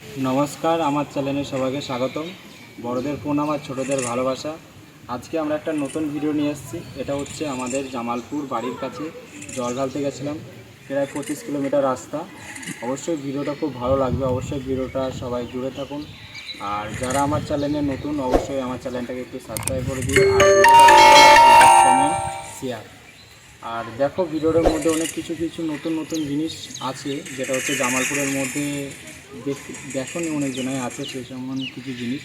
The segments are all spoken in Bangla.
নমস্কার, আমার চ্যানেলে সবাইকে স্বাগতম। বড়দের প্রণাম আর ছোটদের ভালোবাসা। আজকে আমরা একটা নতুন ভিডিও নিয়ে এসেছি। এটা হচ্ছে আমাদের জামালপুর বাড়ির কাছে। জল ঢালতে গেছিলাম। প্রায় পঁচিশ কিলোমিটার রাস্তা। অবশ্যই ভিডিওটা খুব ভালো লাগবে। অবশ্যই ভিডিওটা সবাই জুড়ে থাকুন। আর যারা আমার চ্যানেলে নতুন, অবশ্যই আমার চ্যানেলটাকে একটু সাবস্ক্রাইব করে কমেন্ট শেয়ার আর দেখো ভিডিওটার মধ্যে অনেক কিছু কিছু নতুন নতুন জিনিস আছে। যেটা হচ্ছে জামালপুরের মধ্যে দেখ- দেখুন অনেকজনাই আছে সেই সমান কিছু জিনিস।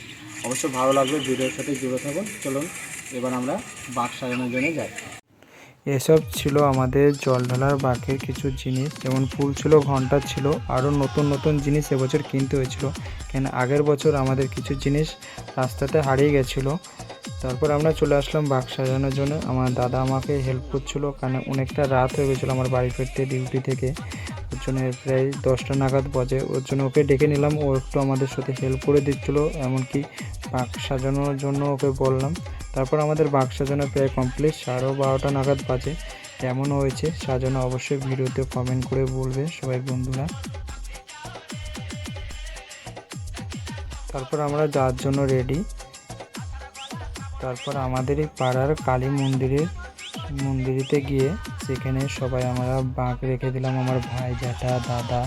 অবশ্য ভালো লাগবে ভিডিওর সাথে জুড়ে থাকুন চলুন, এবার আমরা বাঘ সাজানোর জন্য যাই। এসব ছিল আমাদের জল ঢালার বাঘের কিছু জিনিস। যেমন ফুল ছিল, ঘণ্টা ছিল, আরও নতুন নতুন জিনিস এবছর কিনতে হয়েছিল। কেন আগের বছর আমাদের কিছু জিনিস রাস্তাতে হারিয়ে গেছিল। তারপর আমরা চলে আসলাম বাঘ সাজানোর জন্য। আমার দাদা আমাকে হেল্প করছিল, কারণ অনেকটা রাত হয়ে গেছিল আমার বাড়ি ফিরতে ডিউটি থেকে। ওর জন্য প্রায় দশটা নাগাদ বাজে। ওর জন্য ওকে ডেকে নিলাম। ও একটু আমাদের সাথে হেল্প করে দিচ্ছিল, এমনকি বাঘ সাজানোর জন্য ওকে বললাম। তারপর আমাদের বাঘ সাজানো প্রায় কমপ্লিট সাড়ে বারোটা নাগাদ বাজে। কেমন হয়েছে সাজানো অবশ্যই ভিডিওতে কমেন্ট করে বলবে সবাই বন্ধুরা। তারপর আমরা যাওয়ার জন্য রেডি তারপর আমাদের এই পাড়ার কালী মন্দিরের মন্দিরেতে গিয়ে সেখানে সবাই আমরা বাঁক রেখে দিলাম আমার ভাই, জ্যাঠা, দাদা।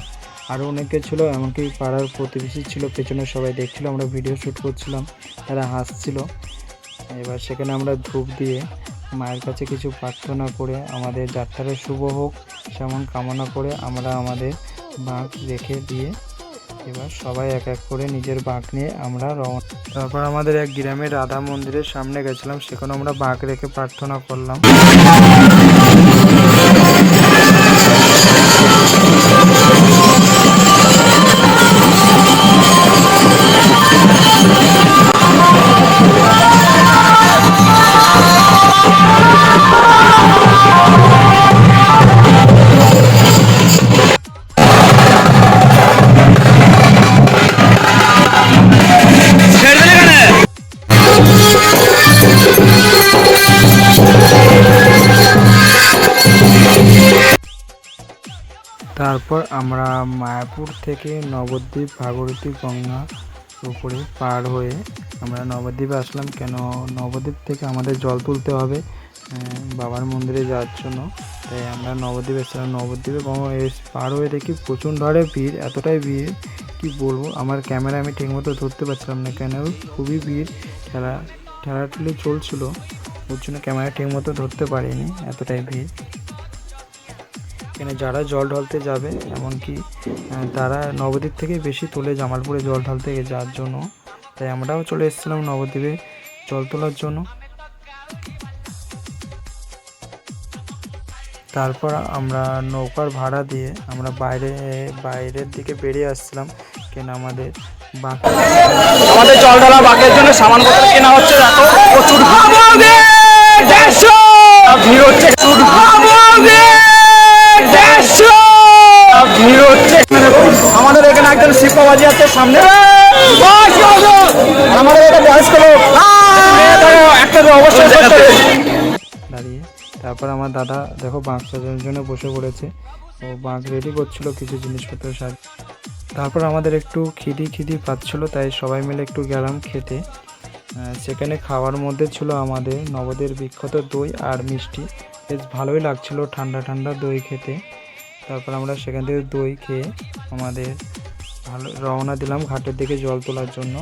আরও অনেকে ছিল, এমনকি পাড়ার প্রতিবেশী ছিল, পেছনে সবাই দেখছিল, আমরা ভিডিও শ্যুট করছিলাম, তারা হাসছিল। এবার সেখানে আমরা ধূপ দিয়ে মায়ের কাছে কিছু প্রার্থনা করে আমাদের যাত্রাটা শুভ হোক, সেমন কামনা করে আমরা আমাদের বাঁক রেখে দিয়ে এবার সবাই এক এক করে নিজের বাঁক নিয়ে আমরা রওনা তারপর আমাদের এক গ্রামের রাধা মন্দিরের সামনে গেছিলাম সেখানে আমরা বাঁক রেখে প্রার্থনা করলাম। তারপর আমরা মায়াপুর থেকে নবদ্বীপ ভাগরতী গঙ্গা উপরে পার হয়ে আমরা নবদ্বীপে আসলাম। কেন? নবদ্বীপ থেকে আমাদের জল তুলতে হবে বাবার মন্দিরে যাওয়ার জন্য। তাই আমরা নবদ্বীপে এসেছিলাম নবদ্বীপে গঙ্গা পার হয়ে দেখি প্রচণ্ড হারে ভিড়, এতটাই ভিড় কি বলব? আমার ক্যামেরা আমি ঠিকমতো ধরতে পারছিলাম না কেন? খুবই ভিড় ঠেলা ঠেলাঠেলি চলছিল। ওর জন্য ক্যামেরা ঠিকমতো ধরতে পারিনি, এতটাই ভিড়। এখানে যারা জল ঢালতে যাবে এমনকি তারা নবদ্বীপ থেকে বেশি তোলে জামালপুরে জল ঢালতে যাওয়ার জন্য। তাই আমরাও চলে এসেছিলাম নবদ্বীপে জল তোলার জন্য। তারপর আমরা নৌকার ভাড়া দিয়ে আমরা বাইরে বাইরের দিকে বেরিয়ে আসছিলাম কেন আমাদের আমাদের জল ঢালা বাঘের জন্য সামানপত্র কেনা হচ্ছে প্রচুর ভিড়। হচ্ছে সামনে। আমাদের এটা বয়স্ক লোক একটা অবশ্যই দাঁড়িয়ে তারপর আমার দাদা দেখো বাঁক সাজানোর জন্য বসে পড়েছে। ও বাঁক রেডি করছিল কিছু জিনিসপত্র সাজ তারপর আমাদের একটু খিদি খিদি পাচ্ছিল তাই সবাই মিলে একটু গেলাম খেতে। সেখানে খাওয়ার মধ্যে ছিল আমাদের নবদের বিখ্যাত দই আর মিষ্টি। বেশ ভালোই লাগছিল ঠান্ডা ঠান্ডা দই খেতে। তারপর আমরা সেখান থেকে দই খেয়ে আমাদের ভালো রওনা দিলাম ঘাটের দিকে জল তোলার জন্য।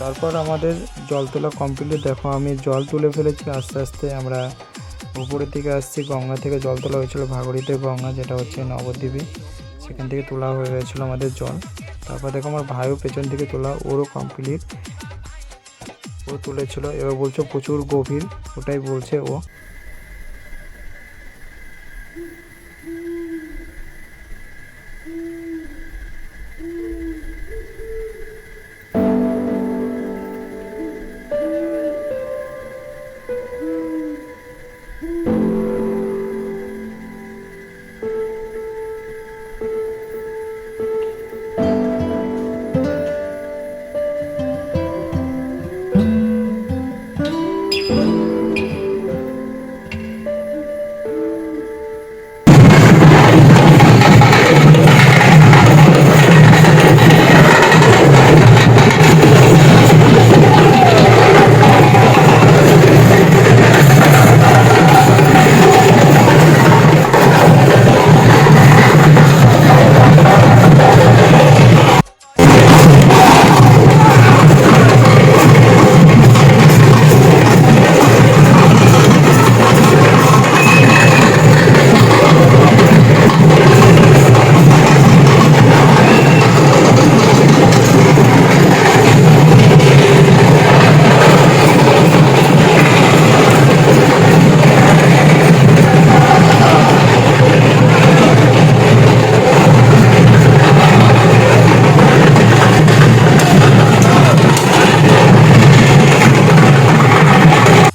তারপর আমাদের জল তোলা কমপ্লিট দেখো, আমি জল তুলে ফেলেছি, আস্তে আস্তে আমরা উপরের দিকে আসছি, গঙ্গা থেকে জল তোলা হয়েছিল ভাগরিতে গঙ্গা, যেটা হচ্ছে নবদ্বীপে। সেখান থেকে তোলা হয়ে গেছিল আমাদের জল। তারপর দেখো আমার ভাইও পেছন থেকে তোলা, ওরও কমপ্লিট ও তুলেছিল, এবার বলছো প্রচুর গভীর, ওটাই বলছে ও।